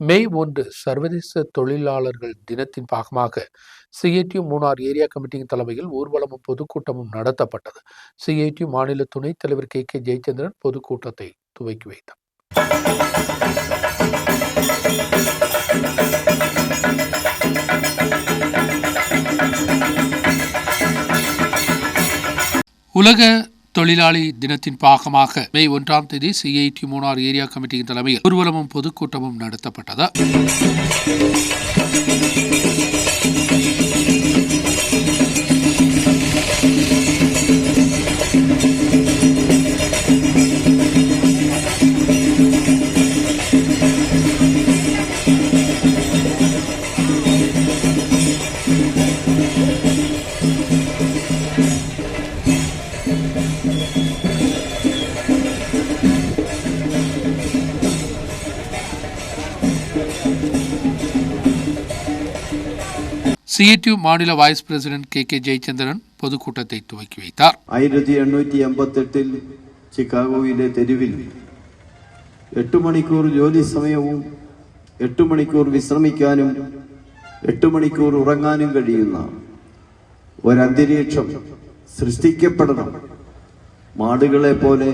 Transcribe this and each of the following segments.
மே ஒன்று சர்வதேச தொழிலாளர்கள் தினத்தின் பாகமாக சிஐடியு மூணார் ஏரியா கமிட்டியின் தலைமையில் ஊர்வலமும் பொதுக்கூட்டமும் நடத்தப்பட்டது. சிஐடியு மாநில துணைத் தலைவர் கே. கே. ஜெயச்சந்திரன் பொதுக்கூட்டத்தை துவக்கி வைத்தார். உலக தொழிலாளி தினத்தின் பாகமாக மே ஒன்றாம் தேதி சிஐடி மூணார் ஏரியா கமிட்டியின் தலைமையில் ஊர்வலமும் பொதுக்கூட்டமும் நடத்தப்பட்டது. CITU മാநில vice president K K Jayachandran പൊതുക്കൂട്ടത്തെ തുവക്കി വൈത്താർ ആയിരത്തി എണ്ണൂറ്റി എൺപത്തെട്ടിൽ ചിക്കാഗോയിലെ തെരുവിൽ എട്ട് മണിക്കൂർ ജോലി സമയവും എട്ട് മണിക്കൂർ വിശ്രമിക്കാനും എട്ട് മണിക്കൂർ ഉറങ്ങാനും കഴിയുന്ന ഒരന്തരീക്ഷം സൃഷ്ടിക്കപ്പെടണം. മാടുകളെ പോലെ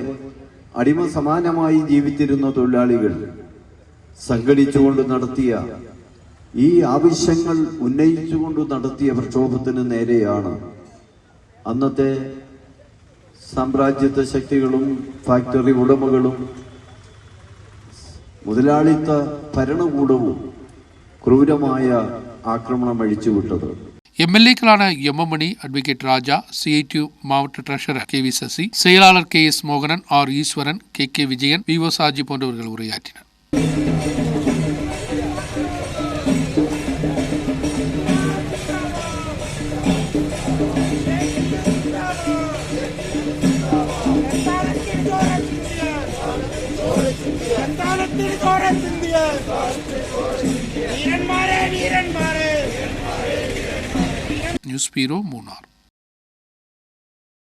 അടിമ സമാനമായി ജീവിച്ചിരുന്ന തൊഴിലാളികൾ സംഘടിച്ചുകൊണ്ട് നടത്തിയ ഈ ആവശ്യങ്ങൾ ഉന്നയിച്ചുകൊണ്ട് നടത്തിയ പ്രക്ഷോഭത്തിന് നേരെയാണ് അന്നത്തെ സാമ്രാജ്യത്വ ശക്തികളും ഫാക്ടറി ഉടമകളും മുതലാളിത്ത ഭരണകൂടവും ക്രൂരമായ ആക്രമണം അഴിച്ചുവിട്ടത്. எம்எல்ஏக்களான எம்மமணி அட்வொகேட் ராஜா சிஐடியூ மாவட்ட treasurer கே வி சசி செயலாளர் K S மோகனன் R Eswaran K K Vijayan P O Saji போன்றவர்கள் உரையாற்றினர் Gracias. நியூஸ் பீரோ மூணார்